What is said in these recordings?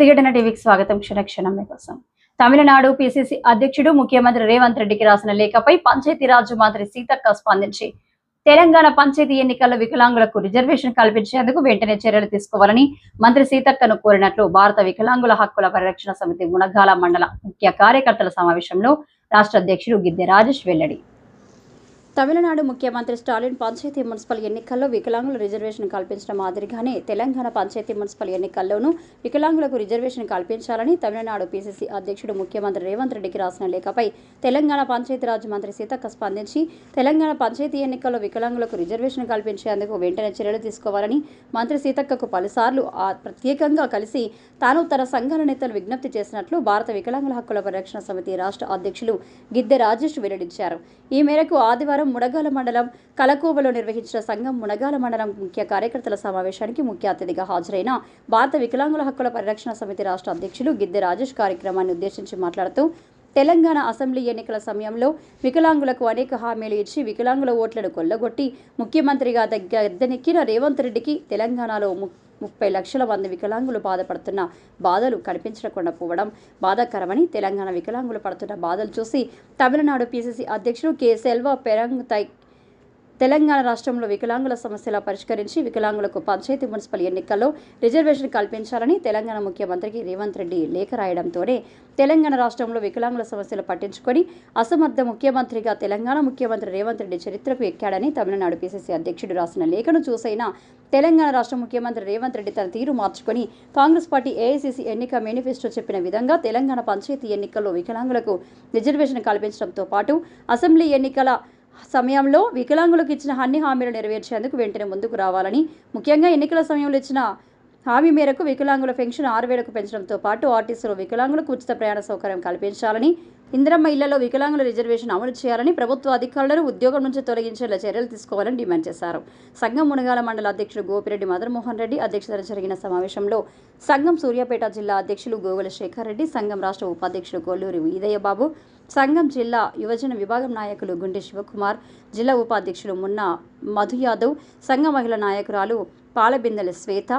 ప్రతిఘటన టీవీకి స్వాగతం. క్షణక్షణం మీకోసం. తమిళనాడు పిసిసి అధ్యక్షుడు ముఖ్యమంత్రి రేవంత్ రెడ్డికి రాసిన లేఖపై పంచాయతీరాజ్ మంత్రి సీతక్క స్పందించి తెలంగాణ పంచాయతీ ఎన్నికల్లో వికలాంగులకు రిజర్వేషన్ కల్పించేందుకు వెంటనే చర్యలు తీసుకోవాలని మంత్రి సీతక్కను కోరినట్లు భారత వికలాంగుల హక్కుల పరిరక్షణ సమితి మునగాల మండల ముఖ్య కార్యకర్తల సమావేశంలో రాష్ట్ర అధ్యక్షుడు గిద్దె రాజేష్ వెల్లడి. తమిళనాడు ముఖ్యమంత్రి స్టాలిన్ పంచాయతీ మున్సిపల్ ఎన్నికల్లో వికలాంగుల రిజర్వేషన్ కల్పించడం మాదిరిగానే తెలంగాణ పంచాయతీ మున్సిపల్ ఎన్నికల్లోనూ వికలాంగులకు రిజర్వేషన్ కల్పించాలని తమిళనాడు పీసీసీ అధ్యక్షుడు ముఖ్యమంత్రి రేవంత్ రెడ్డికి రాసిన లేఖపై తెలంగాణ పంచాయతీరాజ్ మంత్రి సీతక్క స్పందించి తెలంగాణ పంచాయతీ ఎన్నికల్లో వికలాంగులకు రిజర్వేషన్ కల్పించేందుకు వెంటనే చర్యలు తీసుకోవాలని మంత్రి సీతక్కకు పలుసార్లు ప్రత్యేకంగా కలిసి తాను తన సంఘాల నేతలు విజ్ఞప్తి చేసినట్లు భారత వికలాంగుల హక్కుల పరిరక్షణ సమితి రాష్ట్ర అధ్యక్షులు గిద్దె రాజేష్ వెల్లడించారు. ఈ మేరకు ఆదివారం మునగాల మండలం కలకోవలో నిర్వహించిన సంఘం మునగాల మండలం ముఖ్య కార్యకర్తల సమావేశానికి ముఖ్య అతిథిగా హాజరైన భారత వికలాంగుల హక్కుల పరిరక్షణ సమితి రాష్ట్ర అధ్యక్షులు గిద్దె రాజేష్ కార్యక్రమాన్ని ఉద్దేశించి మాట్లాడుతూ తెలంగాణ అసెంబ్లీ ఎన్నికల సమయంలో వికలాంగులకు అనేక హామీలు ఇచ్చి వికలాంగుల ఓట్లను కొల్లగొట్టి ముఖ్యమంత్రిగా దగ్గరెద్దనెక్కిన రేవంత్ రెడ్డికి తెలంగాణలో ముప్పై లక్షల మంది వికలాంగులు బాధపడుతున్న బాధలు కనిపించకుండా పోవడం బాధాకరమని తెలంగాణ వికలాంగులు పడుతున్న బాధలు చూసి తమిళనాడు పీసీసీ అధ్యక్షుడు K. Selvaperunthagai Telangana రాష్ట్రంలో వికలాంగుల సమస్యల పరిష్కరించి వికలాంగులకు పంచాయతీ మున్సిపల్ ఎన్నికల్లో రిజర్వేషన్ కల్పించాలని తెలంగాణ ముఖ్యమంత్రికి రేవంత్ రెడ్డి లేఖ రాయడంతోనే తెలంగాణ రాష్ట్రంలో వికలాంగుల సమస్యలు పట్టించుకొని అసమర్థ ముఖ్యమంత్రిగా తెలంగాణ ముఖ్యమంత్రి రేవంత్ రెడ్డి చరిత్రకు ఎక్కాడని తమిళనాడు పిసిసి అధ్యక్షుడు రాసిన లేఖను చూసైనా తెలంగాణ రాష్ట్ర ముఖ్యమంత్రి రేవంత్ రెడ్డి తన తీరు మార్చుకొని కాంగ్రెస్ పార్టీ ఏఐసీసీ ఎన్నిక మేనిఫెస్టో చెప్పిన విధంగా తెలంగాణ పంచాయతీ ఎన్నికల్లో వికలాంగులకు రిజర్వేషన్ కల్పించడంతో పాటు అసెంబ్లీ ఎన్నికల సమయంలో వికలాంగులకు ఇచ్చిన అన్ని హామీలు నెరవేర్చేందుకు వెంటనే ముందుకు రావాలని ముఖ్యంగా ఎన్నికల సమయంలో ఇచ్చిన హామీ మేరకు వికలాంగుల పెన్షన్ ఆరు వేలకు పెంచడంతో పాటు ఆర్టీసీలో వికలాంగులకు ఉచిత ప్రయాణ సౌకర్యం కల్పించాలని ఇందిరమ్మ ఇళ్ళలో వికలాంగుల రిజర్వేషన్ అమలు చేయాలని ప్రభుత్వ అధికారులను ఉద్యోగం నుంచి తొలగించేలా చర్యలు తీసుకోవాలని డిమాండ్ చేశారు. సంఘం మునగాల మండల అధ్యక్షుడు గోపిరెడ్డి మదన్మోహన్ రెడ్డి అధ్యక్షతన జరిగిన సమావేశంలో సంఘం సూర్యాపేట జిల్లా అధ్యక్షులు గోగుల శేఖర్ రెడ్డి సంఘం రాష్ట్ర ఉపాధ్యక్షుడు కొల్లూరి ఈదయ్యబాబు సంఘం జిల్లా యువజన విభాగం నాయకులు గుండె శివకుమార్ జిల్లా ఉపాధ్యక్షులు మున్నా మధు యాదవ్ సంఘ మహిళా నాయకురాలు పాలబిందెల శ్వేత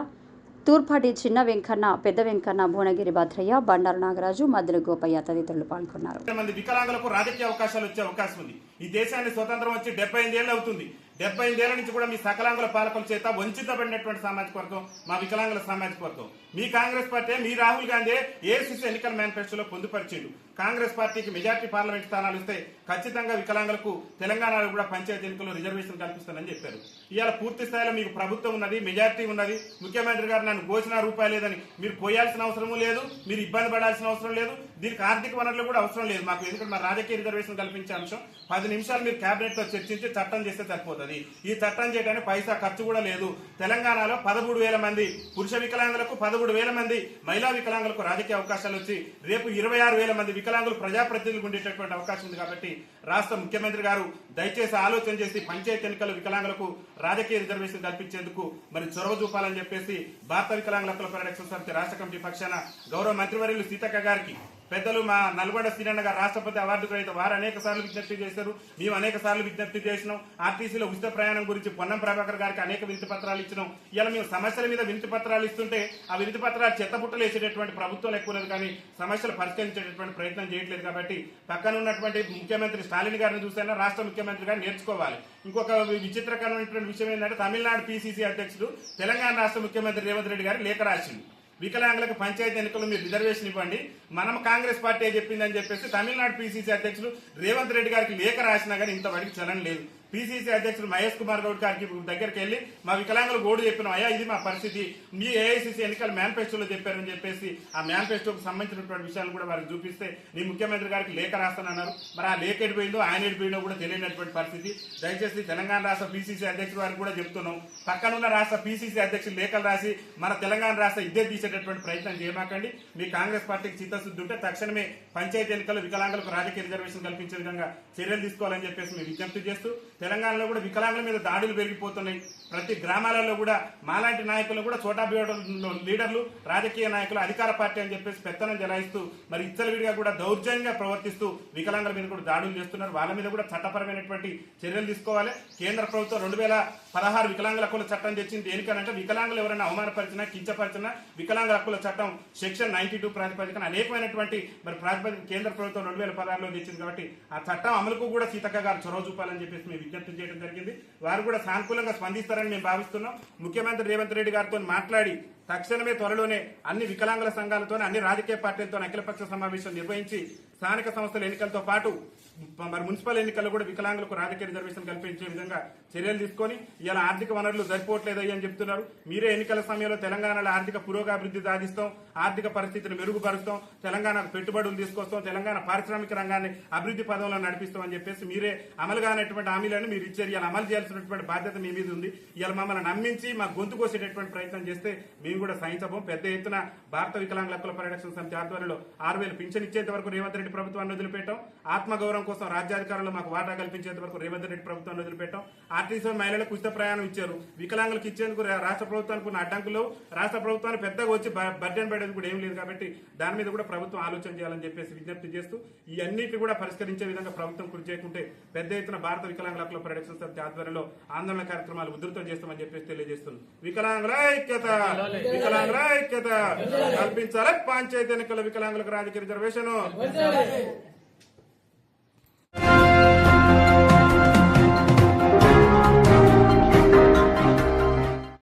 తూర్పాటి చిన్న వెంకన్న పెద్ద వెంకన్న భువనగిరి భద్రయ్య బండారు నాగరాజు మద్దెల గోపయ్య తదితరులు పాల్గొన్నారు. మంది వికలాంగులకు రాజకీయ అవకాశాలు వచ్చే అవకాశం ఉంది. ఈ దేశాన్ని స్వతంత్రం వచ్చి డెబ్బై ఐదేళ్ళు అవుతుంది. డెబ్బై ఏళ్ళ నుంచి కూడా మీ సకలాంగుల పాలకుల చేత వంచితపడినటువంటి సామాజిక వర్గం మా వికలాంగుల సామాజిక వర్గం. మీ కాంగ్రెస్ పార్టీ మీ రాహుల్ గాంధీ ఏసీసీ ఎన్నికల మేనిఫెస్టోలో పొందుపరిచిండు. కాంగ్రెస్ పార్టీకి మెజార్టీ పార్లమెంట్ స్థానాలు ఇస్తే ఖచ్చితంగా వికలాంగులకు తెలంగాణలో కూడా పంచాయతీ ఎన్నికల్లో రిజర్వేషన్ కల్పిస్తానని చెప్పారు. ఇవాళ పూర్తి స్థాయిలో మీకు ప్రభుత్వం ఉన్నది మెజార్టీ ఉన్నది. ముఖ్యమంత్రి గారు నన్ను ఘోషణ రూపాయి లేదని మీరు పోయాల్సిన అవసరము లేదు మీరు ఇబ్బంది పడాల్సిన అవసరం లేదు. దీనికి ఆర్థిక వనరులు కూడా అవసరం లేదు. మాకు ఎందుకంటే మా రాజకీయ రిజర్వేషన్ కల్పించే అంశం. పది నిమిషాలు మీరు కేబినెట్ చర్చించి చట్టం చేస్తే సరిపోతుంది. ఈ చట్టం చేయడానికి పైసా ఖర్చు కూడా లేదు. తెలంగాణలో పదమూడు వేల మంది పురుష వికలాంగులకు పదమూడు వేల మంది మహిళా వికలాంగులకు రాజకీయ అవకాశాలు వచ్చి రేపు ఇరవై ఆరు వేల మంది వికలాంగులు ప్రజాప్రతినిధులు ఉండేటటువంటి అవకాశం ఉంది కాబట్టి రాష్ట్ర ముఖ్యమంత్రి గారు దయచేసి ఆలోచన చేసి పంచాయతీ ఎన్నికల వికలాంగులకు రాజకీయ రిజర్వేషన్ కల్పించేందుకు మరి చొరవ చూపాలని చెప్పేసి భారత వికలాంగుల హక్కుల పరిరక్షణ సమితి రాష్ట్ర కమిటీ పక్షాన గౌరవ మంత్రివర్యులు సీతక్క గారికి పెద్దలు మా నల్గొండ శ్రీరన్న గారు రాష్ట్రపతి అవార్డు గ్రహీత వారు అనేక సార్లు విజ్ఞప్తి చేశారు. మేము అనేక సార్లు విజ్ఞప్తి చేసినాం. ఆర్టీసీలో ఉచిత ప్రయాణం గురించి పొన్నం ప్రభాకర్ గారికి అనేక వినతి పత్రాలు ఇచ్చినాం. ఇలా మేము సమస్యల మీద వినతి పత్రాలు ఇస్తుంటే ఆ వినతి పత్రాలు చెత్తపుట్టలు వేసేటటువంటి ప్రభుత్వం ఎక్కువ లేదు కానీ సమస్యలు పరిష్కరించేటటువంటి ప్రయత్నం చేయట్లేదు కాబట్టి పక్కన ఉన్నటువంటి ముఖ్యమంత్రి స్టాలిన్ గారిని చూసైనా రాష్ట్ర ముఖ్యమంత్రి గారిని నేర్చుకోవాలి. ఇంకొక విచిత్రకరమైనటువంటి విషయం ఏంటంటే తమిళనాడు పీసీసీ అధ్యక్షుడు తెలంగాణ రాష్ట్ర ముఖ్యమంత్రి రేవంత్ రెడ్డి గారు లేఖ రాసింది వికలాంగులకు పంచాయతీ ఎన్నికల్లో మీరు రిజర్వేషన్ ఇవ్వండి. మనం కాంగ్రెస్ పార్టీ చెప్పిందని చెప్పేసి తమిళనాడు పీసీసీ అధ్యక్షులు రేవంత్ రెడ్డి గారికి లేఖ రాసినా కానీ ఇంతవరకు చలనం లేదు. పీసీసీ అధ్యక్షుడు మహేష్ కుమార్ గౌడ్ గారికి దగ్గరికి వెళ్ళి మా వికలాంగులు గోడు చెప్పినాం అయ్యా ఇది మా పరిస్థితి. మీ ఏఐసిసి ఎన్నికల మేనిఫెస్టోలో చెప్పారని చెప్పేసి ఆ మేనిఫెస్టోకి సంబంధించినటువంటి విషయాలు కూడా వారికి చూపిస్తే నీ ముఖ్యమంత్రి గారికి లేఖ రాస్తానన్నారు. మరి ఆ లేఖ ఎడిపోయిందో ఆయన ఎడిపోయిందో కూడా తెలియనటువంటి పరిస్థితి. దయచేసి తెలంగాణ రాష్ట్ర పీసీసీ అధ్యక్షుడు వారికి కూడా చెప్తున్నాం. పక్కనున్న రాష్ట్ర పీసీసీ అధ్యక్షులు లేఖలు రాసి మన తెలంగాణ రాష్ట్ర ఇద్దరు తీసేటటువంటి ప్రయత్నం చేయమాకండి. మీ కాంగ్రెస్ పార్టీకి చిత్తశుద్ధి ఉంటే తక్షణమే పంచాయతీ ఎన్నికల్లో వికలాంగులకు రాజకీయ రిజర్వేషన్ కల్పించే విధంగా చర్యలు తీసుకోవాలని చెప్పేసి మేము విజ్ఞప్తి చేస్తూ తెలంగాణలో కూడా వికలాంగుల మీద దాడులు పెరిగిపోతున్నాయి. ప్రతి గ్రామాలలో కూడా మాలాంటి నాయకులు కూడా చోటా లీడర్లు రాజకీయ నాయకులు అధికార పార్టీ అని చెప్పేసి పెత్తనం జలాయిస్తూ మరి ఇచ్చలవిడిగా కూడా దౌర్జన్యంగా ప్రవర్తిస్తూ వికలాంగుల మీద కూడా దాడులు చేస్తున్నారు. వాళ్ళ మీద కూడా చట్టపరమైనటువంటి చర్యలు తీసుకోవాలి. కేంద్ర ప్రభుత్వం రెండు వేల పదహారు వికలాంగుల హక్కుల చట్టం తెచ్చింది. దేనికనంటే వికలాంగులు ఎవరైనా అవమానపరిచినా కించపరిచినా వికలాంగుల హక్కుల చట్టం సెక్షన్ నైన్టీ టూ ప్రాతిపదికన అనేకమైనటువంటి మరి ప్రాతిపదిక కేంద్ర ప్రభుత్వం రెండు వేల పదహారులో తెచ్చింది కాబట్టి ఆ చట్టం అమలుకు కూడా సీతక్క గారు చొరవ చూపాలని చెప్పేసి మేము విజ్ఞప్తి చేయడం జరిగింది. వారు కూడా సానుకూలంగా స్పందిస్తారని మేము భావిస్తున్నాం. ముఖ్యమంత్రి రేవంత్ రెడ్డి గారితో మాట్లాడి తక్షణమే త్వరలోనే అన్ని వికలాంగుల సంఘాలతో అన్ని రాజకీయ పార్టీలతో అఖిలపక్ష సమావేశం నిర్వహించి స్థానిక సంస్థల ఎన్నికలతో పాటు మరి మున్సిపల్ ఎన్నికల్లో కూడా వికలాంగులకు రాజకీయ రిజర్వేషన్ కల్పించే విధంగా చర్యలు తీసుకొని ఇలా ఆర్థిక వనరులు సరిపోవట్లేదయ్యి అని చెప్తున్నారు. మీరే ఎన్నికల సమయంలో తెలంగాణలో ఆర్థిక పురోగాభివృద్ధి సాధిస్తాం ఆర్థిక పరిస్థితిని మెరుగుపరుస్తాం తెలంగాణకు పెట్టుబడులు తీసుకొస్తాం తెలంగాణ పారిశ్రామిక రంగాన్ని అభివృద్ధి పదంలో నడిపిస్తాం అని చెప్పేసి మీరే అమలు కానటువంటి హామీలను మీరు ఇచ్చారు. ఇలా అమలు చేయాల్సినటువంటి బాధ్యత మీ మీద ఉంది. ఇలా మమ్మల్ని నమ్మించి మా గొంతు కోసేటటువంటి ప్రయత్నం చేస్తే మేము కూడా సహించబోం. పెద్ద ఎత్తున భారత వికలాంగుల హక్కుల పరిరక్షణ సమితి ఆధ్వర్యంలో ఆరు వేలు పింఛన్ ఇచ్చేంత వరకు రేవంత్ రెడ్డి ప్రభుత్వాన్ని వదిలిపెట్టాం. ఆత్మగౌరవం కోసం రాజ్యాధికారంలో మాకు వాటా కల్పించేంత వరకు రేవంత్ రెడ్డి ప్రభుత్వాన్ని వదిలిపెట్టాం. ఆర్టీసీ మహిళలకు ఉచిత ప్రయాణం ఇచ్చారు. వికలాంగులకు ఇచ్చేందుకు రాష్ట్ర ప్రభుత్వానికి ఉన్న అడ్డంకులు రాష్ట్ర ప్రభుత్వాన్ని పెద్దగా వచ్చి బ- బడ్జెట్ పడేది కూడా ఏం లేదు కాబట్టి దాని మీద కూడా ప్రభుత్వం ఆలోచన చేయాలని చెప్పేసి విజ్ఞప్తి చేస్తూ ఈ అన్నిటి కూడా పరిష్కరించే విధంగా ప్రభుత్వం కృషి చేయకుంటే పెద్ద ఎత్తున భారత వికలాంగుల హక్కుల పరిరక్షణ సమితి ఆధ్వర్యంలో ఆందోళన కార్యక్రమాలు ఉధృతం చేస్తామని చెప్పేసి తెలియజేస్తుంది వికలాంగుల ఐక్యత! వికలాంగుల ఐక్యత! కల్పించాలి పంచాయతీ ఎన్నికల వికలాంగులకు రాజకీయ రిజర్వేషన్!